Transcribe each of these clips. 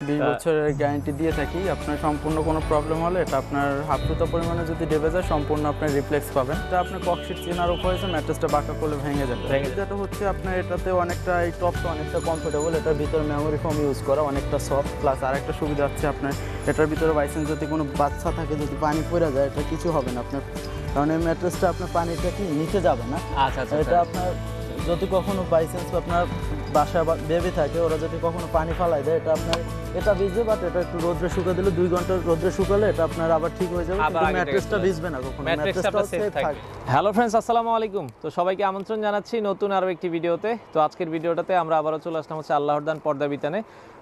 বিশ বছরের গ্যারান্টি দিয়ে থাকি। আপনার সম্পূর্ণ কোনো প্রবলেম হলে এটা আপনার হাফ টুতা পরিমাণে যদি ডেবে যায় সম্পূর্ণ আপনার রিপ্লেক্স পাবেন। এটা আপনার ককশিট চেনার উপর হয়েছে ম্যাট্রেসটা বাঁকা করলে ভেঙে যাবে। এটা হচ্ছে আপনার এটাতে অনেকটা এই টপটা অনেকটা কমফোর্টেবল এটার ভিতরে মেমোরি ফোম ইউজ করা অনেকটা সফট প্লাস আরেকটা সুবিধা হচ্ছে আপনার এটার ভিতরে বাইসেন্স যদি কোনো বাচ্চা থাকে যদি পানি পড়ে যায় এটা কিছু হবে না আপনার। কারণ এই ম্যাট্রেসটা আপনার পানিটা কি নিচে যাবে না। আচ্ছা আচ্ছা এটা আপনার যদি কখনো বাইসেন্স আপনার বাসা বেবি থাকে ওরা যদি কখনো পানি ফালাই দেয় এটা আপনার এটা ভিজবে বাট এটা একটু রোদ্রে শুকা দিলে দুই ঘণ্টা রোদ্রে শুকালে এটা আপনার আবার ঠিক হয়ে যাবে কিন্তু ম্যাট্রেসটা ভিজবে না কখনো ম্যাট্রেসটা সেফ থাকবে। হ্যালো ফ্রেন্ডস আসসালামু আলাইকুম। তো সবাইকে আমন্ত্রণ জানাচ্ছি নতুন আরও একটি ভিডিওতে। তো আজকের ভিডিওটাতে আমরা আবারও চলে আসলাম হচ্ছে আল্লাহরদান পর্দা বিতানে।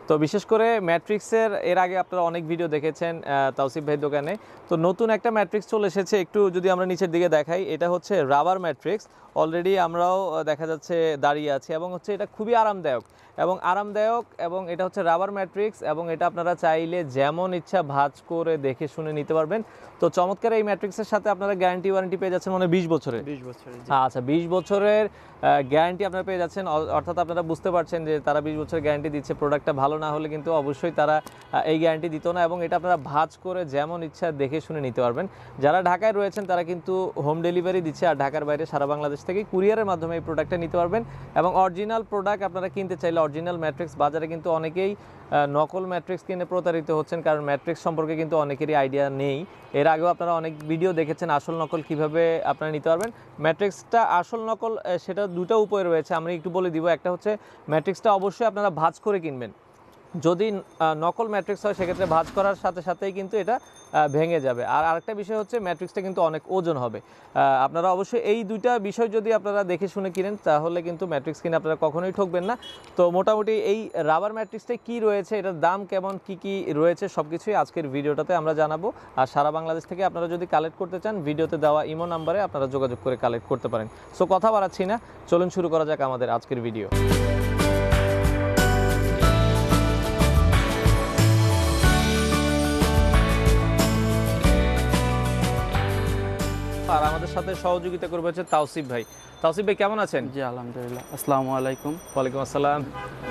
তো বিশেষ করে ম্যাট্রিক্সের এর আগে আপনারা অনেক ভিডিও দেখেছেন তাওসিফ ভাই দোকানে। তো নতুন একটা ম্যাট্রিক্স চলে এসেছে একটু যদি আমরা নিচের দিকে দেখাই এটা হচ্ছে রাবার ম্যাট্রিক্স। অলরেডি আমরাও দেখা যাচ্ছে দাঁড়িয়ে আছি এবং হচ্ছে এটা খুবই আরামদায়ক এবং আরামদায়ক এবং এটা হচ্ছে রাবার ম্যাট্রিক্স এবং এটা আপনারা চাইলে যেমন ইচ্ছা ভাজ করে দেখে শুনে নিতে পারবেন। তো চমৎকার এই ম্যাট্রিক্সের সাথে আপনারা গ্যারান্টি ওয়ারেন্টি পেয়ে যাচ্ছেন মানে বিশ বছরের। বিশ বছরের জি। আচ্ছা বিশ বছরের গ্যারান্টি আপনারা পেয়ে যাচ্ছেন। অর্থাৎ আপনারা বুঝতে পারছেন যে তারা বিশ বছরের গ্যারান্টি দিচ্ছে প্রোডাক্টটা ভালো না হলে কিন্তু অবশ্যই তারা এই গ্যারান্টি দিত না এবং এটা আপনারা ভাঁজ করে যেমন ইচ্ছা দেখে শুনে নিতে পারবেন। যারা ঢাকায় রয়েছেন তারা কিন্তু হোম ডেলিভারি দিচ্ছে আর ঢাকার বাইরে সারা বাংলাদেশ থেকে কুরিয়ারের মাধ্যমে এই প্রোডাক্টটা নিতে পারবেন এবং অরিজিনাল প্রোডাক্ট আপনারা কিনতে চাইলে অরিজিনাল ম্যাট্রিক্স বাজারে কিন্তু অনেকেই নকল ম্যাট্রিক্স কিনে প্রতারিত হচ্ছেন কারণ ম্যাট্রিক্স সম্পর্কে কিন্তু অনেকেরই আইডিয়া নেই। এর আগেও আপনারা অনেক ভিডিও দেখেছেন আসল নকল কীভাবে আপনারা নিতে পারবেন। ম্যাট্রিক্সটা আসল নকল সেটা দুটো উপায় রয়েছে। আমি একটু বলে দিব। একটা হচ্ছে ম্যাট্রিক্সটা অবশ্যই আপনারা ভাঁজ করে কিনবেন। যদি নকল ম্যাট্রিক্স হয়, সেক্ষেত্রে ভাঁজ করার সাথে সাথেই কিন্তু এটা ভেঙে যাবে। আর আরেকটা বিষয় হচ্ছে, ম্যাট্রিক্সটা কিন্তু অনেক ওজন হবে। আপনারা অবশ্যই এই দুইটা বিষয় যদি আপনারা দেখে শুনে কিনেন, তাহলে কিন্তু ম্যাট্রিক্স কিনে আপনারা কখনোই ঠকবেন না। তো মোটামুটি এই রাবার ম্যাট্রিক্সটা কি রয়েছে, এটার দাম কেমন, কি কি রয়েছে সব কিছুই আজকের ভিডিওটাতে আমরা জানাব। আর সারা বাংলাদেশ থেকে আপনারা যদি কালেক্ট করতে চান, ভিডিওতে দেওয়া ইমো নাম্বারে আপনারা যোগাযোগ করে কালেক্ট করতে পারেন। সো কথা বাড়াচ্ছি না, চলুন শুরু করা যাক আমাদের আজকের ভিডিও। আর আমাদের সাথে সহযোগিতা করবে হচ্ছে তাওসিফ ভাই। তাওসিফ ভাই কেমন আছেন? জি আলহামদুলিল্লাহ। আসসালামু আলাইকুম। ওয়ালাইকুম আসসালাম।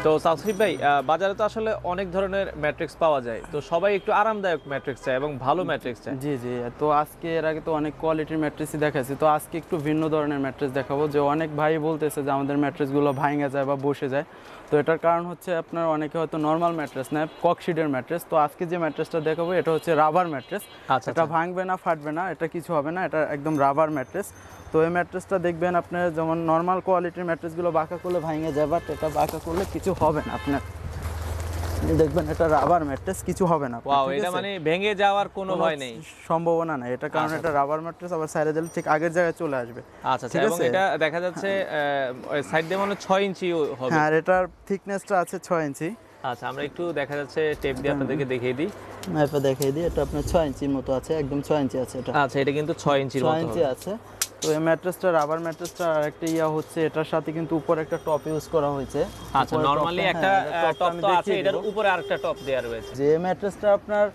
তো তাওসিফ ভাই বাজারে তো আসলে অনেক ধরনের ম্যাট্রিক্স পাওয়া যায়। তো সবাই একটু আরামদায়ক ম্যাট্রিক্স চায় এবং ভালো ম্যাট্রিক্স চায়। জি জি তো আজকে এর আগে তো অনেক কোয়ালিটির ম্যাট্রেসই দেখাচ্ছি তো আজকে একটু ভিন্ন ধরনের ম্যাট্রেস দেখাবো। যে অনেক ভাই বলতেছে যে আমাদের ম্যাট্রেসগুলো ভাঙে যায় বা বসে যায়। তো এটার কারণ হচ্ছে আপনার অনেকে হয়তো নর্মাল ম্যাট্রেস নেয় ককশিডের ম্যাট্রেস তো আজকে যে ম্যাট্রেসটা দেখাবো এটা হচ্ছে রাবার ম্যাট্রেস আচ্ছা এটা আচ্ছা। ভাঙবে না ফাটবে না এটা কিছু হবে না এটা একদম রাবার ম্যাট্রেস তো এই ম্যাট্রেসটা দেখবেন আপনার যেমন নর্মাল কোয়ালিটির ম্যাট্রেসগুলো বাঁকা করলে ভাঙে যায় বাট এটা বাঁকা করলে কিছু হবে না আপনার। দেখবেন এটা রাবার ম্যাট্রেস কিছু হবে না। ওয়াও এটা মানে ভেঙে যাওয়ার কোনো ভয় নেই। সম্ভাবনা নাই। এটা কারণ আচ্ছা, এটা রাবার ম্যাট্রেস আবার সাইডে দিলে ঠিক আগের জায়গায় চলে আসবে। আচ্ছা আচ্ছা। ঠিক এবং আছে? এটা দেখা যাচ্ছে সাইড দিয়ে মানে ছয় ইঞ্চি হবে। হ্যাঁ আর এটার থিকনেসটা আছে ছয় ইঞ্চি। আচ্ছা আমরা একটু দেখা যাচ্ছে টেপ দিয়ে আপনাদেরকে দেখিয়ে দিই। ম্যাপে দেখিয়ে দিই এটা আপনার ছয় ইঞ্চির মতো আছে একদম ছয় ইঞ্চি আছে এটা। আচ্ছা এটা কিন্তু ছয় ইঞ্চির ছয় ইঞ্চি আছে। তো এই ম্যাট্রেসটা রাবার ম্যাট্রেসটা আর একটা ইয়া হচ্ছে এটার সাথে কিন্তু উপরে একটা টপ ইউজ করা হয়েছে। আচ্ছা নরমালি একটা হ্যাঁ, টপ তো আছে এটার উপরে আরেকটা টপ দেওয়া রয়েছে। যে ম্যাট্রেসটা আপনার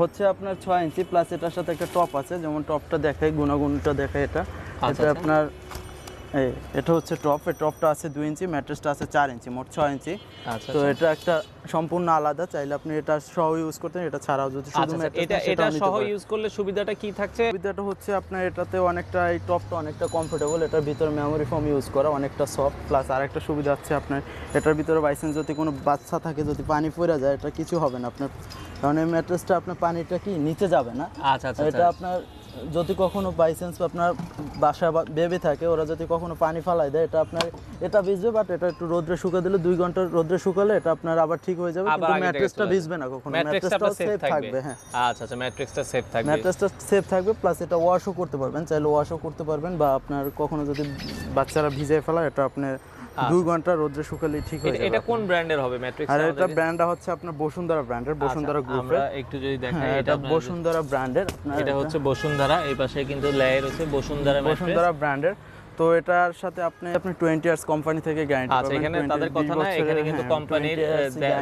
হচ্ছে আপনার ছয় ইঞ্চি প্লাস এটার সাথে একটা টপ আছে যেমন টপটা দেখায় গুণাগুণটা দেখায় এটা। এটা আচ্ছা। আপনার এই এটা হচ্ছে টপ এই টপটা আছে দুই ইঞ্চি ম্যাট্রেসটা আছে চার ইঞ্চি মোট ছয় ইঞ্চি। আচ্ছা তো আচ্ছা। এটা একটা সম্পূর্ণ আলাদা চাইলে আপনি এটা সহ ইউজ করতেন এটা ছাড়াও যদি শুধু আচ্ছা ম্যাট্রেস এটা এটা সহ ইউজ করলে সুবিধাটা কি থাকছে? সুবিধাটা হচ্ছে আপনার এটাতে অনেকটা এই টপটা অনেকটা কমফোর্টেবল এটার ভিতরে মেমোরি ফোম ইউজ করা অনেকটা সফট প্লাস আরেকটা সুবিধা হচ্ছে আপনার এটার ভিতরে বাইসেন্স যদি কোনো বাচ্চা থাকে যদি পানি পড়ে যায় এটা কিছু হবে না আপনার। কারণ এই ম্যাট্রেসটা আপনার পানিটা কি নিচে যাবে না। আচ্ছা আচ্ছা এটা আপনার যদি কখনো বাইসেন্স আপনার বাসা বেবি থাকে ওরা যদি কখনো পানি ফালাই দেয় এটা আপনার এটা ভিজবে বাট এটা একটু রোদ্রে শুকা দিলে দুই ঘণ্টা রোদ্রে শুকালে এটা আপনার আবার ঠিক হয়ে যাবে কিন্তু ম্যাট্রেসটা ভিজবে না কখনো। ম্যাট্রিক্সটা সেফ থাকবে। হ্যাঁ। আচ্ছা আচ্ছা ম্যাট্রিক্সটা সেফ থাকবে। ম্যাট্রেসটা সেফ থাকবে প্লাস এটা ওয়াশও করতে পারবেন চাইলে ওয়াশও করতে পারবেন বা আপনার কখনো যদি বাচ্চারা ভিজে ফেলা এটা আপনার দুই ঘণ্টা রোদ্রে শুকালেই ঠিক হয়ে যাবে এটা কোন ব্র্যান্ডের হবে ম্যাট্রিক্স আর এটা ব্র্যান্ডটা হচ্ছে আপনার বসুন্ধরা ব্র্যান্ডের বসুন্ধরা গ্রুপের আমরা একটু যদি দেখাই হ্যাঁ এটা বসুন্ধরা ব্র্যান্ডের আপনার এটা হচ্ছে বসুন্ধরা এই পাশে কিন্তু লেয়ার আছে বসুন্ধরা বসুন্ধরা ব্র্যান্ডের। তো এটার সাথে আপনি আপনি টোয়েন্টি ইয়ার্স কোম্পানি থেকে গ্যারান্টি আচ্ছা এখানে তাদের কথা না এখানে কিন্তু কোম্পানির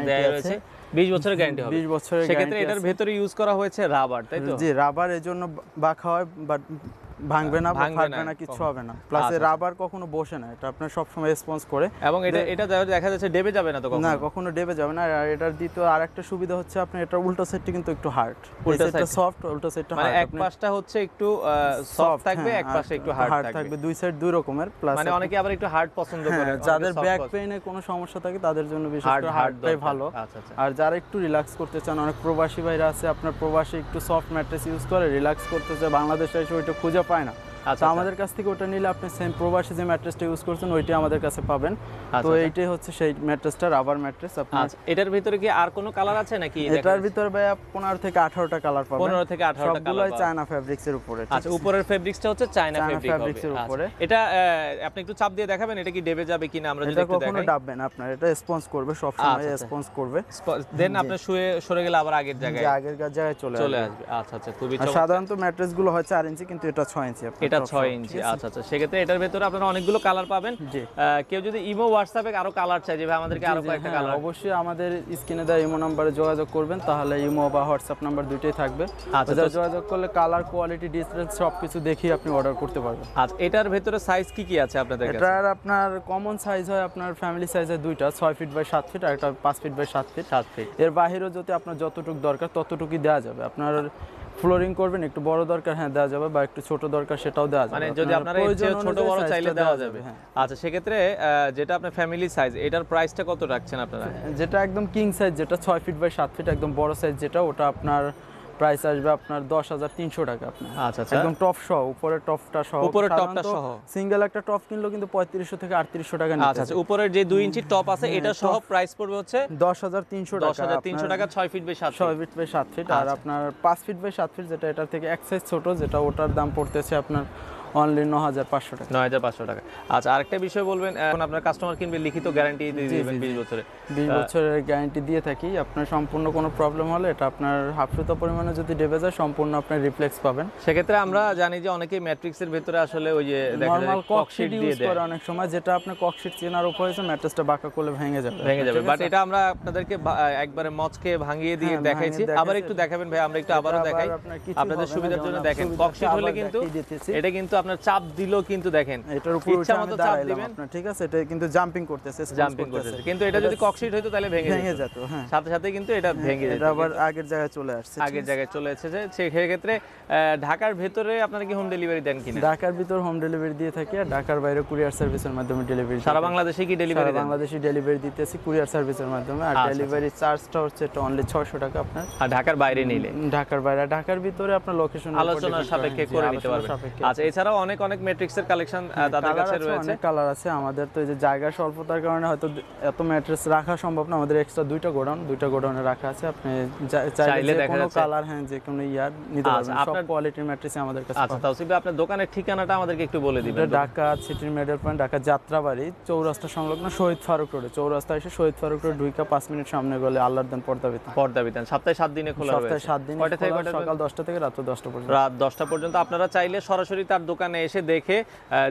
দেয়া রয়েছে। 20 বছরের গ্যারান্টি হবে। 20 বছরের সেক্ষেত্রে এটার। ভেতরে ইউজ করা হয়েছে রাবার তাই তো? জি রাবার এই জন্য বাঁকা হয় বাট ভাঙবে না ফাটবে না, কিছু হবে না। প্লাস আচ্ছা, রাবার কখনো বসে না এটা আপনার সবসময় করে। এবং এটা এটা দেখা- যাচ্ছে ডেবে যাবে না তো কখনো? না কখনো ডেবে যাবে না। আর এটার দ্বিতীয় আর একটা সুবিধা হচ্ছে আপনার এটার উল্টো সাইডটি কিন্তু একটু হার্ড উল্টো সাইডটা সফট উল্টো সাইডটা মানে হার্ড এক পাশটা হচ্ছে একটু সফট থাকবে এক পাশে একটু হার্ড থাকবে। দুই সাইড দুই রকমের প্লাস মানে অনেকে আবার একটু হার্ড পছন্দ করে হ্যাঁ, যাদের ব্যাক পেইনে কোনো সমস্যা থাকে তাদের জন্য বিশেষ করে হার্ডটাই ভালো। আচ্ছা আচ্ছা আর যারা একটু রিল্যাক্স করতে চান অনেক প্রবাসী ভাইরা আছে আপনার প্রবাসী একটু সফট ম্যাট্রেস ইউজ করে রিল্যাক্স করতে চায় বাংলাদেশে এসে ওইটা খুঁজে পায় না আচ্ছা, তো আচ্ছা। আমাদের কাছ থেকে ওটা নিলে আপনি সেম প্রবাসী যে ম্যাট্রেসটা ইউজ করছেন ওইটাই আমাদের কাছে পাবেন। তো আচ্ছা। এইটাই হচ্ছে সেই ম্যাট্রেসটা রাবার ম্যাট্রেস আপনার আচ্ছা এটার ভিতরে কি আর কোনো কালার আছে নাকি এটার ভিতরে ভাইয়া পনেরো থেকে আঠারোটা কালার পাবেন। পনেরো থেকে আঠারোটা সবগুলোই কালার চায়না ফ্যাব্রিক্স এর উপরে আচ্ছা উপরের ফেব্রিক্সটা হচ্ছে চায়না চায়না ফেব্রিক fabrics এর উপরে। এটা আপনি একটু চাপ দিয়ে দেখাবেন এটা কি ডেবে যাবে কিনা আমরা যদি এটা একটু কখনো দেখাই। ডাববে না আপনার এটা রেসপন্স করবে সব সময় আচ্ছা, আচ্ছা। করবে। দেন আপনি শুয়ে সরে গেলে আবার আগের জায়গায় আগের জায়গায় চলে চলে আসবে। আচ্ছা আচ্ছা খুবই। সাধারণত ম্যাট্রেসগুলো হয় চার ইঞ্চি কিন্তু এটা ছয় ইঞ্চি আপনার। এটা সব ছয় ইঞ্চি। আচ্ছা আচ্ছা সেক্ষেত্রে এটার ভেতরে আপনারা অনেকগুলো কালার পাবেন। কেউ যদি ইমো হোয়াটসঅ্যাপে আরও কালার চাই যে ভাই আমাদেরকে আরও কয়েকটা হ্যাঁ, কালার অবশ্যই আমাদের স্ক্রিনে দেওয়া ইমো নাম্বারে যোগাযোগ করবেন তাহলে ইমো বা হোয়াটসঅ্যাপ নাম্বার দুইটাই থাকবে। আচ্ছা, যোগাযোগ করলে কালার কোয়ালিটি ডিসটেন্স সব কিছু দেখেই আপনি অর্ডার করতে পারবেন। আচ্ছা এটার ভেতরে সাইজ কি কি আছে আপনাদের কাছে? এটার আপনার কমন সাইজ হয় আপনার ফ্যামিলি সাইজের দুইটা ছয় ফিট বাই সাত ফিট আর একটা পাঁচ ফিট বাই সাত ফিট সাত ফিট এর বাইরেও যদি আপনার যতটুকু দরকার ততটুকুই দেওয়া যাবে। আপনার ফ্লোরিং করবেন একটু বড় দরকার হ্যাঁ দেওয়া যাবে বা একটু ছোট দরকার সেটাও দেওয়া যাবে। মানে যদি আপনারা ছোট বড় চাইলে দেওয়া যাবে হ্যাঁ। আচ্ছা সেক্ষেত্রে যেটা আপনার ফ্যামিলি সাইজ এটার প্রাইসটা কত রাখছেন আপনারা? যেটা একদম কিং সাইজ যেটা ছয় ফিট বাই সাত ফিট একদম বড় সাইজ যেটা ওটা আপনার প্রাইস আসবে আপনার দশ হাজার তিনশো টাকা আপনার। আচ্ছা আচ্ছা। একদম টপ সহ উপরে টপটা সহ। উপরে টপটা সহ। সিঙ্গেল একটা টপ কিনলো কিন্তু পঁয়ত্রিশশো থেকে আটত্রিশশো টাকা আচ্ছা আচ্ছা। উপরের যে দুই ইঞ্চি টপ আছে এটা সহ প্রাইস পড়বে হচ্ছে দশ হাজার তিনশো দশ টাকা হাজার তিনশো টাকা ছয় ফিট বাই সাত ছয় ফিট বাই সাত ফিট আর আচ্ছা। আপনার পাঁচ ফিট বাই সাত ফিট যেটা এটার থেকে এক সাইজ ছোট যেটা ওটার দাম পড়তেছে আপনার অনলি ন হাজার পাঁচশো টাকা। নয় হাজার পাঁচশো টাকা। আচ্ছা আরেকটা বিষয় বলবেন এখন আপনার কাস্টমার কিনবে লিখিত গ্যারান্টি দিয়ে বিশ জি। বছরে। বিশ বছরের গ্যারান্টি দিয়ে থাকি। আপনার সম্পূর্ণ কোনো প্রবলেম হলে এটা আপনার হাফ সুতো পরিমাণে যদি ডেবে যায় সম্পূর্ণ আপনার রিফ্লেক্স পাবেন। সেক্ষেত্রে আমরা জানি যে অনেকে ম্যাট্রিক্সের ভেতরে আসলে ওই যে নর্মাল ককশিট ইউজ করে অনেক সময় যেটা আপনার ককশিট চেনার উপর হয়েছে ম্যাট্রেসটা বাঁকা করলে ভেঙে যাবে। ভেঙে যাবে। বাট এটা আমরা আপনাদেরকে একবারে মচকে ভাঙিয়ে দিয়ে হ্যাঁ, দেখাইছি। আবার একটু দেখাবেন ভাই আমরা একটু আবারও দেখাই। আপনাদের সুবিধার জন্য দেখেন ককশিট হলে কিন্তু এটা কিন্তু আপনার চাপ দিলেও কিন্তু দেখেন। এটার উপর ইচ্ছা মতো চাপ দিবেন। আপনার ঠিক আছে? এটা কিন্তু জাম্পিং করতেছে জাম্পিং করতেছে। কিন্তু এটা যদি ককশিট হইতো তাহলে ভেঙে ভেঙে যেত। হ্যাঁ। সাথে সাথে কিন্তু এটা ভেঙে যেত। এটা আবার আগের জায়গায় চলে আসছে আগের জায়গায় চলে এসেছে। সেক্ষেত্রে আহ, ঢাকার ভেতরে আপনারা কি হোম ডেলিভারি দেন কিনা? ঢাকার ভিতর হোম ডেলিভারি দিয়ে থাকি আর ঢাকার বাইরে কুরিয়ার সার্ভিসের মাধ্যমে ডেলিভারি সারা বাংলাদেশে কি ডেলিভারি দেন? বাংলাদেশে ডেলিভারি দিতেছি কুরিয়ার সার্ভিসের মাধ্যমে। আর আচ্ছা, ডেলিভারি চার্জটা হচ্ছে এটা অনলি ছশো টাকা আপনার। আর ঢাকার বাইরে নিলে? ঢাকার বাইরে ঢাকার ভিতরে আপনার লোকেশন আলোচনার সাপেক্ষে করে নিতে পারবেন। আচ্ছা এছাড়াও অনেক অনেক ম্যাট্রিক্সের কালেকশন তাদের কাছে রয়েছে। অনেক কালার আছে। আমাদের তো এই যে জায়গা স্বল্পতার কারণে হয়তো এত ম্যাট্রেস রাখা সম্ভব না। আমাদের এক্সট্রা দুইটা গোডাউন দুইটা গোডাউনে রাখা আছে। আপনি চাইলে যে দেখা কোনো। কালার হ্যাঁ যে কোনো ইয়ার নিতে আচ্ছা, পারবেন। সব কোয়ালিটির ম্যাট্রেস আমাদের কাছে আচ্ছা তাও আপনার দোকানের ঠিকানাটা আমাদেরকে একটু বলে দিবেন। ঢাকা সিটির মেডেল পয়েন্ট ঢাকা যাত্রাবাড়ি চৌরাস্তা সংলগ্ন শহীদ ফারুক রোডে। চৌরাস্তা এসে শহীদ ফারুক রোড ঢুইকা পাঁচ মিনিট সামনে গেলে আল্লাহর দেন পর্দা বিতান পর্দা বিধান সপ্তাহে সাত দিনে খোলা সপ্তাহে রয়েছে। সাত দিন কয়টা থেকে কয়টা সকাল দশটা থেকে রাত দশটা পর্যন্ত। রাত দশটা পর্যন্ত। আপনারা চাইলে সরাসরি তার দোকানে এসে দেখে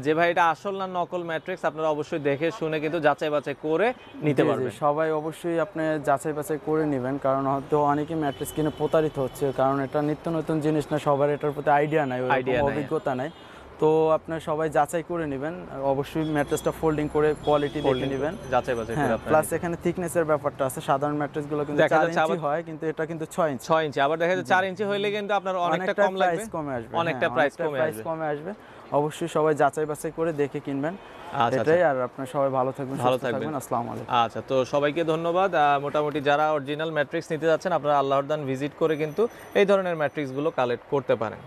যে ভাই এটা আসল না নকল ম্যাট্রিক্স আপনারা অবশ্যই দেখে শুনে কিন্তু যাচাই বাছাই করে নিতে পারবেন সবাই অবশ্যই আপনি যাচাই বাছাই করে নেবেন কারণ হয়তো অনেকে ম্যাট্রিক্স কিনে প্রতারিত হচ্ছে কারণ এটা নিত্য নতুন জিনিস না সবার এটার প্রতি আইডিয়া নাই আইডিয়া নাই। অভিজ্ঞতা নাই তো আপনার সবাই যাচাই করে নেবেন। অবশ্যই ম্যাট্রেসটা ফোল্ডিং করে কোয়ালিটি দেখে নেবেন। যাচাই বাছাই হ্যাঁ করে আপনারা প্লাস এখানে থিকনেসের ব্যাপারটা আছে। সাধারণ ম্যাট্রেসগুলো কিন্তু দেখা চার যাচ্ছে ইঞ্চি হয় কিন্তু এটা কিন্তু ছয় ইঞ্চি। ছয় ইঞ্চি। আবার দেখা যাচ্ছে চার ইঞ্চি হইলে কিন্তু আপনার অনেকটা কম লাগবে। প্রাইস কমে আসবে অনেকটা হ্যাঁ, অনেকটা কমে price আসবে। কমে আসবে। অবশ্যই সবাই যাচাই বাছাই করে দেখে কিনবেন। আচ্ছা এটাই আর আপনার সবাই ভালো থাকবেন ভালো থাকবেন। থাকবেন। আসসালামু আলাইকুম। আচ্ছা তো সবাইকে ধন্যবাদ। মোটামুটি যারা অরিজিনাল ম্যাট্রিক্স নিতে যাচ্ছেন আপনারা আল্লাহর দান ভিজিট করে কিন্তু এই ধরনের ম্যাট্রিক্সগুলো কালেক্ট করতে পারেন।